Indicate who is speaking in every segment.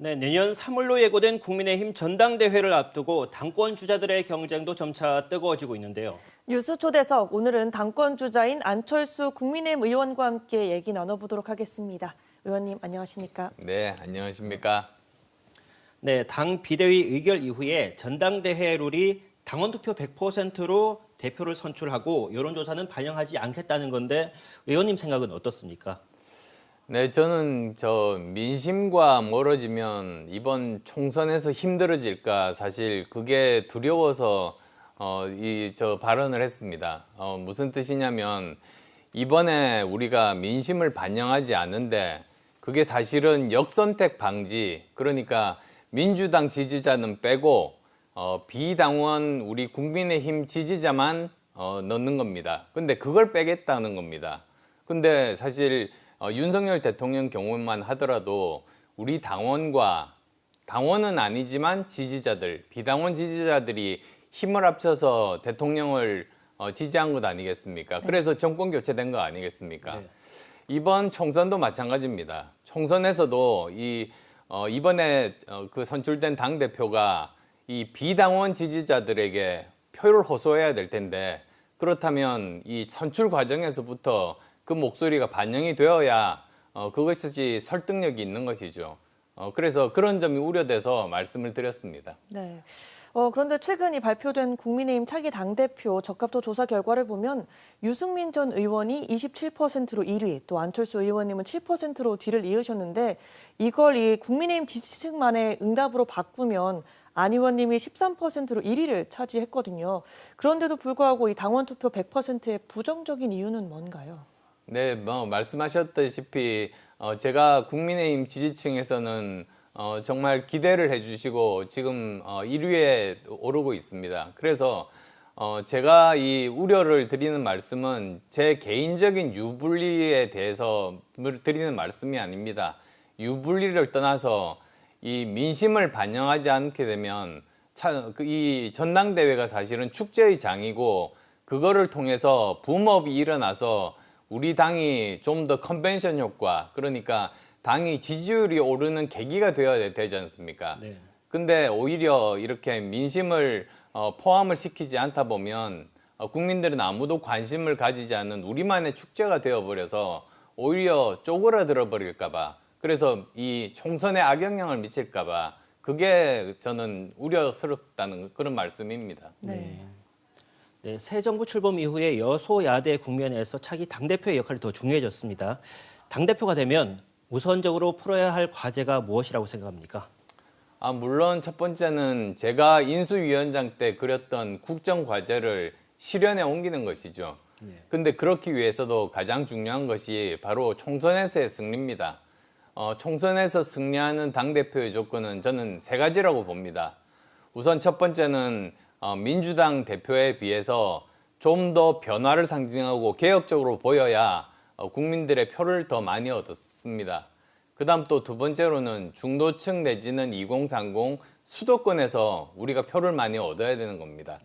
Speaker 1: 네, 내년 3월로 예고된 국민의힘 전당대회를 앞두고 당권 주자들의 경쟁도 점차 뜨거워지고 있는데요.
Speaker 2: 뉴스 초대석 오늘은 당권 주자인 안철수 국민의힘 의원과 함께 얘기 나눠보도록 하겠습니다. 의원님 안녕하십니까?
Speaker 3: 네, 안녕하십니까?
Speaker 1: 네, 당 비대위 의결 이후에 전당대회 룰이 당원 투표 100%로 대표를 선출하고 여론조사는 반영하지 않겠다는 건데 의원님 생각은 어떻습니까?
Speaker 3: 네, 저는 저 민심과 멀어지면 이번 총선에서 힘들어질까 사실 그게 두려워서 어, 이 저 발언을 했습니다. 어, 무슨 뜻이냐면 이번에 우리가 민심을 반영하지 않는데 그게 사실은 역선택 방지 그러니까 민주당 지지자는 빼고 어, 비당원 우리 국민의힘 지지자만 어, 넣는 겁니다. 근데 그걸 빼겠다는 겁니다. 근데 사실 어, 윤석열 대통령 경우만 하더라도 우리 당원과 당원은 아니지만 지지자들, 비당원 지지자들이 힘을 합쳐서 대통령을 어, 지지한 것 아니겠습니까? 그래서 정권 교체된 거 아니겠습니까?
Speaker 1: 네.
Speaker 3: 이번 총선도 마찬가지입니다. 총선에서도 이 어, 이번에 어, 그 선출된 당 대표가 이 비당원 지지자들에게 표를 호소해야 될 텐데 그렇다면 이 선출 과정에서부터 그 목소리가 반영이 되어야 어, 그것이 설득력이 있는 것이죠. 어, 그래서 그런 점이 우려돼서 말씀을 드렸습니다.
Speaker 2: 네. 어, 그런데 최근 이 발표된 국민의힘 차기 당대표 적합도 조사 결과를 보면 유승민 전 의원이 27%로 1위, 또 안철수 의원님은 7%로 뒤를 이으셨는데 이걸 이 국민의힘 지지층만의 응답으로 바꾸면 안 의원님이 13%로 1위를 차지했거든요. 그런데도 불구하고 이 당원 투표 100%의 부정적인 이유는 뭔가요?
Speaker 3: 네, 뭐 말씀하셨다시피 어, 제가 국민의힘 지지층에서는 어, 정말 기대를 해주시고 지금 어, 1위에 오르고 있습니다. 그래서 어, 제가 이 우려를 드리는 말씀은 제 개인적인 유불리에 대해서 드리는 말씀이 아닙니다. 유불리를 떠나서 이 민심을 반영하지 않게 되면 차, 그이 전당대회가 사실은 축제의 장이고 그거를 통해서 붐업이 일어나서 우리 당이 좀 더 컨벤션 효과 그러니까 당이 지지율이 오르는 계기가 되어야 되지 않습니까?
Speaker 1: 네.
Speaker 3: 근데 오히려 이렇게 민심을 어, 포함을 시키지 않다 보면 어, 국민들은 아무도 관심을 가지지 않는 우리만의 축제가 되어버려서 오히려 쪼그라들어 버릴까봐 그래서 이 총선에 악영향을 미칠까봐 그게 저는 우려스럽다는 그런 말씀입니다.
Speaker 2: 네.
Speaker 1: 네, 새 정부 출범 이후에 여소야대 국면에서 차기 당대표의 역할이 더 중요해졌습니다. 당대표가 되면 우선적으로 풀어야 할 과제가 무엇이라고 생각합니까?
Speaker 3: 아, 물론 첫 번째는 제가 인수위원장 때 그렸던 국정 과제를 실현에 옮기는 것이죠. 근데 그렇기 위해서도 가장 중요한 것이 바로 총선에서의 승리입니다. 어, 총선에서 승리하는 당대표의 조건은 저는 세 가지라고 봅니다. 우선 첫 번째는 어, 민주당 대표에 비해서 좀 더 변화를 상징하고 개혁적으로 보여야 어, 국민들의 표를 더 많이 얻었습니다. 그 다음 또 두 번째로는 중도층 내지는 2030 수도권에서 우리가 표를 많이 얻어야 되는 겁니다.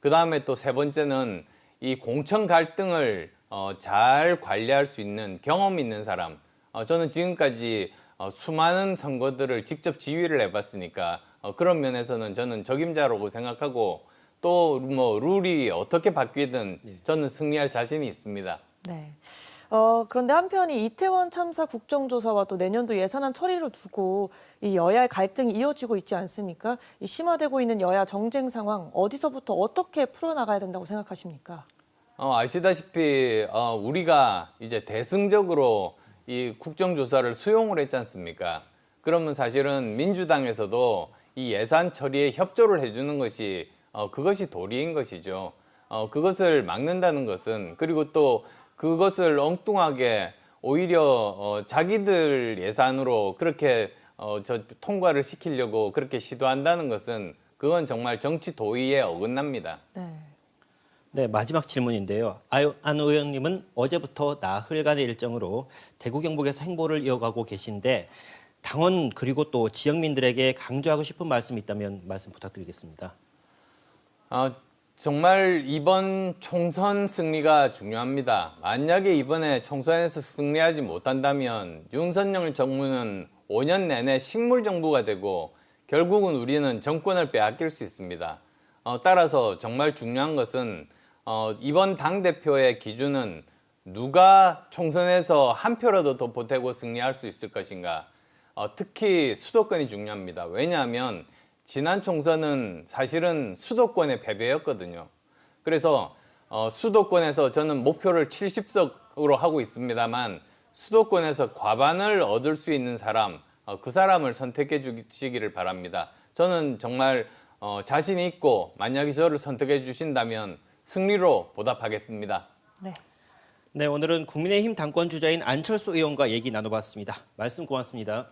Speaker 3: 그 다음에 또 세 번째는 이 공천 갈등을 어, 잘 관리할 수 있는 경험 있는 사람. 어, 저는 지금까지 어, 수많은 선거들을 직접 지휘를 해봤으니까 어, 그런 면에서는 저는 적임자라고 생각하고 또 뭐 룰이 어떻게 바뀌든 저는 승리할 자신이 있습니다.
Speaker 2: 네. 어, 그런데 한편 이 이태원 참사 국정조사와 또 내년도 예산안 처리를 두고 이 여야의 갈등이 이어지고 있지 않습니까? 이 심화되고 있는 여야 정쟁 상황 어디서부터 어떻게 풀어나가야 된다고 생각하십니까?
Speaker 3: 어, 아시다시피 어, 우리가 이제 대승적으로 이 국정조사를 수용을 했지 않습니까? 그러면 사실은 민주당에서도 이 예산 처리에 협조를 해주는 것이 어, 그것이 도리인 것이죠. 어, 그것을 막는다는 것은 그리고 또 그것을 엉뚱하게 오히려 어, 자기들 예산으로 그렇게 어, 저 통과를 시키려고 그렇게 시도한다는 것은 그건 정말 정치 도의에 어긋납니다.
Speaker 2: 네.
Speaker 1: 네, 마지막 질문인데요. 아유- 안 의원님은 어제부터 나흘간의 일정으로 대구 경북에서 행보를 이어가고 계신데 당원 그리고 또 지역민들에게 강조하고 싶은 말씀이 있다면 말씀 부탁드리겠습니다.
Speaker 3: 아, 정말 이번 총선 승리가 중요합니다. 만약에 이번에 총선에서 승리하지 못한다면 윤석열 정부는 5년 내내 식물 정부가 되고 결국은 우리는 정권을 빼앗길 수 있습니다. 어, 따라서 정말 중요한 것은 어, 이번 당 대표의 기준은 누가 총선에서 한 표라도 더 보태고 승리할 수 있을 것인가. 어, 특히 수도권이 중요합니다. 왜냐하면 지난 총선은 사실은 수도권의 패배였거든요. 그래서 어, 수도권에서 저는 목표를 70석으로 하고 있습니다만 수도권에서 과반을 얻을 수 있는 사람, 어, 그 사람을 선택해 주시기를 바랍니다. 저는 정말 어, 자신 있고 만약에 저를 선택해 주신다면 승리로 보답하겠습니다.
Speaker 2: 네.
Speaker 1: 네, 오늘은 국민의힘 당권 주자인 안철수 의원과 얘기 나눠봤습니다. 말씀 고맙습니다.